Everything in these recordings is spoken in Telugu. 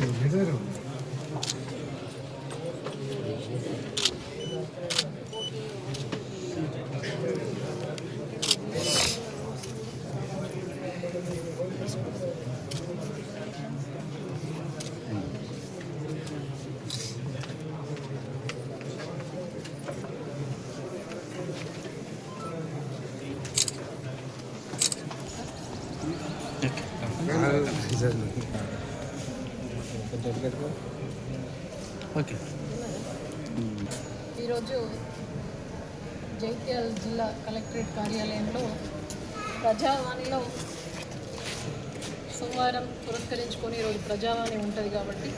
예전에는 이렇게. 아, 이제는. ఓకే. ఈరోజు జైత్యాల జిల్లా కలెక్టరేట్ కార్యాలయంలో ప్రజావాణిలో సోమవారం పురస్కరించుకొని ఈరోజు ప్రజావాణి ఉంటుంది కాబట్టి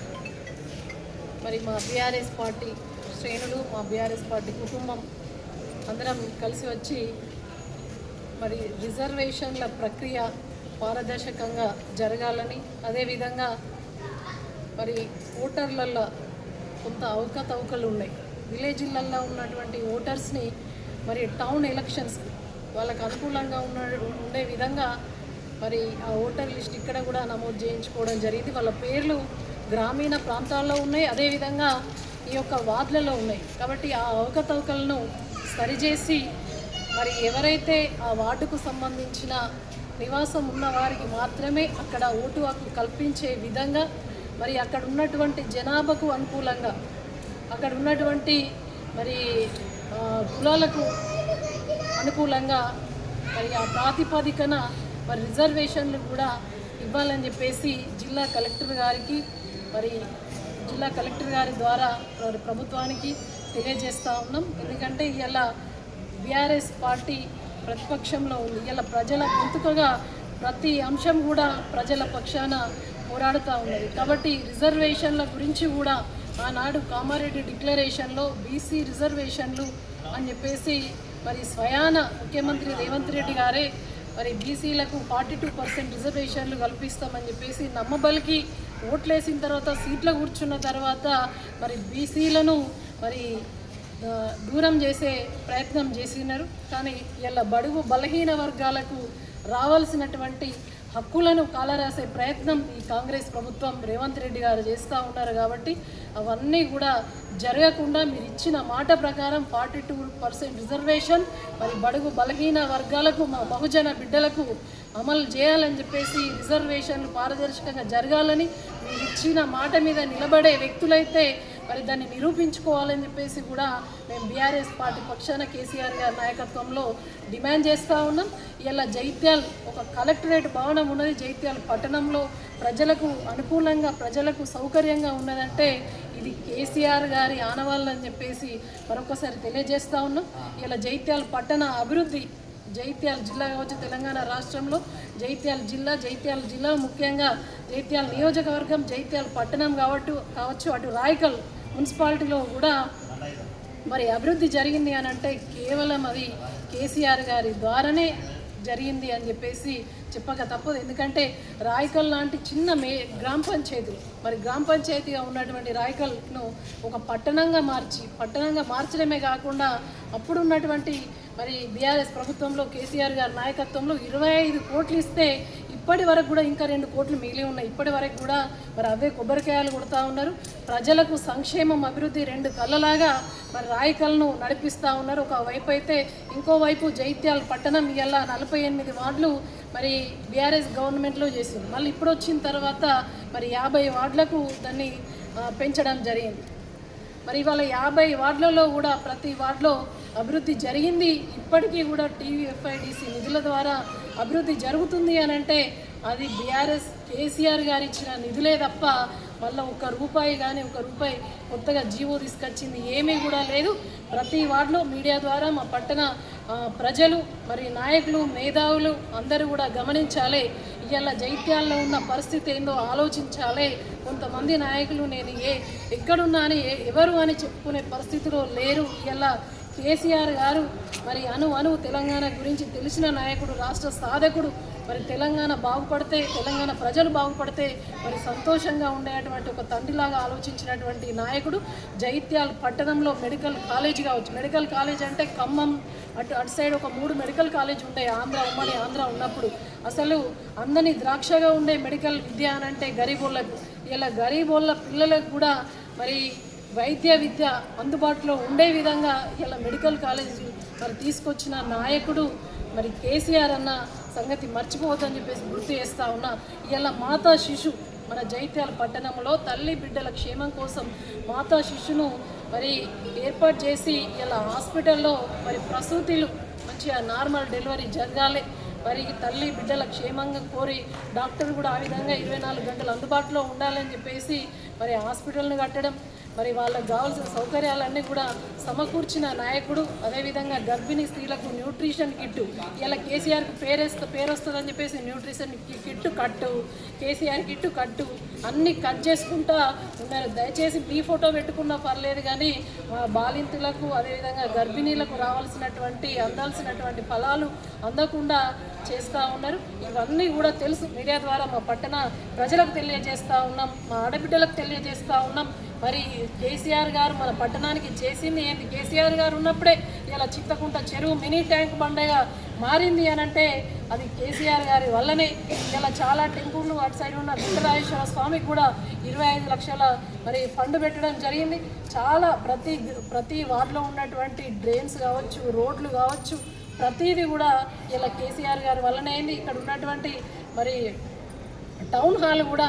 మరి మా బీఆర్ఎస్ పార్టీ శ్రేణులు మా బీఆర్ఎస్ పార్టీ కుటుంబం అందరం కలిసి వచ్చి మరి రిజర్వేషన్ల ప్రక్రియ పారదర్శకంగా జరగాలని అదేవిధంగా మరి ఓటర్లలో కొంత అవకతవకలు ఉన్నాయి. విలేజ్లలో ఉన్నటువంటి ఓటర్స్ని మరి టౌన్ ఎలక్షన్స్ వాళ్ళకు అనుకూలంగా ఉన్న ఉండే విధంగా మరి ఆ ఓటర్ లిస్ట్ ఇక్కడ కూడా నమోదు చేయించుకోవడం జరిగింది. వాళ్ళ పేర్లు గ్రామీణ ప్రాంతాల్లో ఉన్నాయి. అదేవిధంగా ఈ యొక్క వార్డులలో ఉన్నాయి. కాబట్టి ఆ అవకతవకలను సరిచేసి మరి ఎవరైతే ఆ వార్డుకు సంబంధించిన నివాసం ఉన్న వారికి మాత్రమే అక్కడ ఓటు హక్కు కల్పించే విధంగా మరి అక్కడ ఉన్నటువంటి జనాభాకు అనుకూలంగా అక్కడ ఉన్నటువంటి మరి కులాలకు అనుకూలంగా మరి ఆ ప్రాతిపదికన మరి రిజర్వేషన్లు కూడా ఇవ్వాలని చెప్పేసి జిల్లా కలెక్టర్ గారికి మరి జిల్లా కలెక్టర్ గారి ద్వారా మరి ప్రభుత్వానికి తెలియజేస్తూ ఉన్నాం. ఎందుకంటే ఇలా బీఆర్ఎస్ పార్టీ ప్రతిపక్షంలో ఉంది. ఇలా ప్రజల గొంతుకగా ప్రతి అంశం కూడా ప్రజల పక్షాన పోరాడుతూ ఉన్నది. కాబట్టి రిజర్వేషన్ల గురించి కూడా ఆనాడు కామారెడ్డి డిక్లరేషన్లో బీసీ రిజర్వేషన్లు అని చెప్పేసి మరి స్వయాన ముఖ్యమంత్రి రేవంత్ రెడ్డి గారే మరి బీసీలకు ఫార్టీ టూ పర్సెంట్ రిజర్వేషన్లు కల్పిస్తామని చెప్పేసి నమ్మబలికి ఓట్లేసిన తర్వాత సీట్లో కూర్చున్న తర్వాత మరి బీసీలను మరి దూరం చేసే ప్రయత్నం చేసినారు. కానీ ఇలా బడుగు బలహీన వర్గాలకు రావాల్సినటువంటి హక్కులను కాలరాసే ప్రయత్నం ఈ కాంగ్రెస్ ప్రభుత్వం రేవంత్ రెడ్డి గారు చేస్తూ ఉన్నారు కాబట్టి అవన్నీ కూడా జరగకుండా మీరు ఇచ్చిన మాట ప్రకారం ఫార్టీ టూ పర్సెంట్ రిజర్వేషన్ మరి బడుగు బలహీన వర్గాలకు మా బహుజన బిడ్డలకు అమలు చేయాలని చెప్పేసి రిజర్వేషన్లు పారదర్శకంగా జరగాలని మీరు ఇచ్చిన మాట మీద నిలబడే వ్యక్తులైతే మరి దాన్ని నిరూపించుకోవాలని చెప్పేసి కూడా మేము బీఆర్ఎస్ పార్టీ పక్షాన కేసీఆర్ గారి నాయకత్వంలో డిమాండ్ చేస్తూ ఉన్నాం. ఇలా జైత్యాల్ ఒక కలెక్టరేట్ భవనం ఉన్నది. జైత్యాల్ పట్టణంలో ప్రజలకు అనుకూలంగా ప్రజలకు సౌకర్యంగా ఉన్నదంటే ఇది కేసీఆర్ గారి ఆనవాళ్ళు అని చెప్పేసి మరొకసారి తెలియజేస్తూ ఉన్నాం. ఇలా జైత్యాల పట్టణ అభివృద్ధి జైత్యాల జిల్లా కావచ్చు తెలంగాణ రాష్ట్రంలో జైత్యాల జిల్లా జైత్యాల జిల్లా ముఖ్యంగా జైత్యాల నియోజకవర్గం జైత్యాల పట్టణం కావట్టు కావచ్చు అటు రాయకల్ మున్సిపాలిటీలో కూడా మరి అభివృద్ధి జరిగింది అని అంటే కేవలం అది కేసీఆర్ గారి ద్వారానే జరిగింది అని చెప్పేసి చెప్పక తప్పదు. ఎందుకంటే రాయకల్ లాంటి చిన్న మే గ్రామ పంచాయతీ మరి గ్రామ పంచాయతీగా ఉన్నటువంటి రాయకల్ను ఒక పట్టణంగా మార్చి పట్టణంగా మార్చడమే కాకుండా అప్పుడు ఉన్నటువంటి మరి బీఆర్ఎస్ ప్రభుత్వంలో కేసీఆర్ గారి నాయకత్వంలో ఇరవై ఐదు కోట్లు ఇస్తే ఇప్పటి వరకు కూడా ఇంకా రెండు కోట్లు మిగిలి ఉన్నాయి. ఇప్పటి వరకు కూడా మరి అవే కొబ్బరికాయలు కొడుతూ ఉన్నారు. ప్రజలకు సంక్షేమం అభివృద్ధి రెండు కళ్ళలాగా మరి రాయికలను నడిపిస్తూ ఉన్నారు. ఒక వైపు అయితే ఇంకోవైపు జైత్యాల పట్టణం ఇవాళ నలభై ఎనిమిది వార్డులు మరి బీఆర్ఎస్ గవర్నమెంట్లో చేసింది. మళ్ళీ ఇప్పుడు వచ్చిన తర్వాత మరి యాభై వార్డులకు దాన్ని పెంచడం జరిగింది. మరి ఇవాళ యాభై వార్డులలో కూడా ప్రతి వార్డులో అభివృద్ధి జరిగింది. ఇప్పటికీ కూడా టీవీ ఎఫ్ఐడిసి నిధుల ద్వారా అభివృద్ధి జరుగుతుంది అని అంటే అది బీఆర్ఎస్ కేసీఆర్ గారు ఇచ్చిన నిధులే తప్ప మళ్ళీ ఒక రూపాయి కానీ ఒక రూపాయి కొత్తగా జీవో తీసుకొచ్చింది ఏమీ కూడా లేదు. ప్రతి వార్డులో మీడియా ద్వారా మా పట్టణ ప్రజలు మరి నాయకులు మేధావులు అందరూ కూడా గమనించాలి. ఇవాళ జైత్యాల్లో ఉన్న పరిస్థితి ఏందో ఆలోచించాలి. కొంతమంది నాయకులు నేను ఏ ఎక్కడున్నా అని ఎవరు అని చెప్పుకునే పరిస్థితిలో లేరు. ఇలా కేసీఆర్ గారు మరి అను అను తెలంగాణ గురించి తెలిసిన నాయకుడు రాష్ట్ర సాధకుడు మరి తెలంగాణ బాగుపడితే తెలంగాణ ప్రజలు బాగుపడితే మరి సంతోషంగా ఉండేటువంటి ఒక తండ్రిలాగా ఆలోచించినటువంటి నాయకుడు జైత్యాల పట్టణంలో మెడికల్ కాలేజ్ కావచ్చు. మెడికల్ కాలేజ్ అంటే ఖమ్మం అటు అటు సైడ్ ఒక మూడు మెడికల్ కాలేజ్ ఉండే ఆంధ్ర ఉమ్మడి ఆంధ్ర ఉన్నప్పుడు అసలు అందని ద్రాక్షగా ఉండే మెడికల్ విద్య అని అంటే గరీబోళ్ళకు ఇలా గరీబోళ్ళ పిల్లలకు కూడా మరి వైద్య విద్య అందుబాటులో ఉండే విధంగా ఇలా మెడికల్ కాలేజ్ మరి తీసుకొచ్చిన నాయకుడు మరి కేసీఆర్ అన్న సంగతి మర్చిపోవద్దని చెప్పేసి గుర్తు చేస్తా ఉన్నా. ఇలా మాతా శిశు మన జైత్యాల పట్టణంలో తల్లి బిడ్డల క్షేమం కోసం మాతా శిశును మరి ఏర్పాటు చేసి ఇలా హాస్పిటల్లో మరి ప్రసూతిలు మంచిగా నార్మల్ డెలివరీ జరగాలి. మరి తల్లి బిడ్డల క్షేమంగా కోరి డాక్టర్ కూడా ఆ విధంగా ఇరవై నాలుగు గంటలు అందుబాటులో ఉండాలని చెప్పేసి మరి హాస్పిటల్ను కట్టడం మరి వాళ్ళకి కావాల్సిన సౌకర్యాలన్నీ కూడా సమకూర్చిన నాయకుడు అదేవిధంగా గర్భిణీ స్త్రీలకు న్యూట్రిషన్ కిట్టు. ఇలా కేసీఆర్కి పేరేస్త పేరు వస్తుందని చెప్పేసి న్యూట్రిషన్ కి- కిట్టు కట్టు కేసీఆర్ కిట్టు కట్టు అన్నీ కట్ చేసుకుంటా ఉన్నారు. దయచేసి మీ ఫోటో పెట్టుకున్నా పర్లేదు కానీ మా బాలింతులకు అదేవిధంగా గర్భిణీలకు రావాల్సినటువంటి అందాల్సినటువంటి ఫలాలు అందకుండా చేస్తూ ఉన్నారు. ఇవన్నీ కూడా తెలుసు మీడియా ద్వారా మా పట్టణ ప్రజలకు తెలియజేస్తూ ఉన్నాం మా ఆడబిడ్డలకు తెలియజేస్తూ ఉన్నాం. మరి కేసీఆర్ గారు మన పట్టణానికి చేసింది ఏంటి? కేసీఆర్ గారు ఉన్నప్పుడే ఇలా చిత్తకుంట చెరువు మినీ ట్యాంక్ బండగా మారింది అని అంటే అది కేసీఆర్ గారి వల్లనే. ఇలా చాలా టెంపుల్లు అటు సైడ్ ఉన్న వెంకటరాజేశ్వర స్వామికి కూడా ఇరవై ఐదు లక్షల మరి ఫండ్ పెట్టడం జరిగింది. చాలా ప్రతి ప్రతి వార్డులో ఉన్నటువంటి డ్రైన్స్ కావచ్చు రోడ్లు కావచ్చు ప్రతిదీ కూడా ఇలా కేసీఆర్ గారి వల్లనే అయింది. ఇక్కడ ఉన్నటువంటి మరి టౌన్ హాల్ కూడా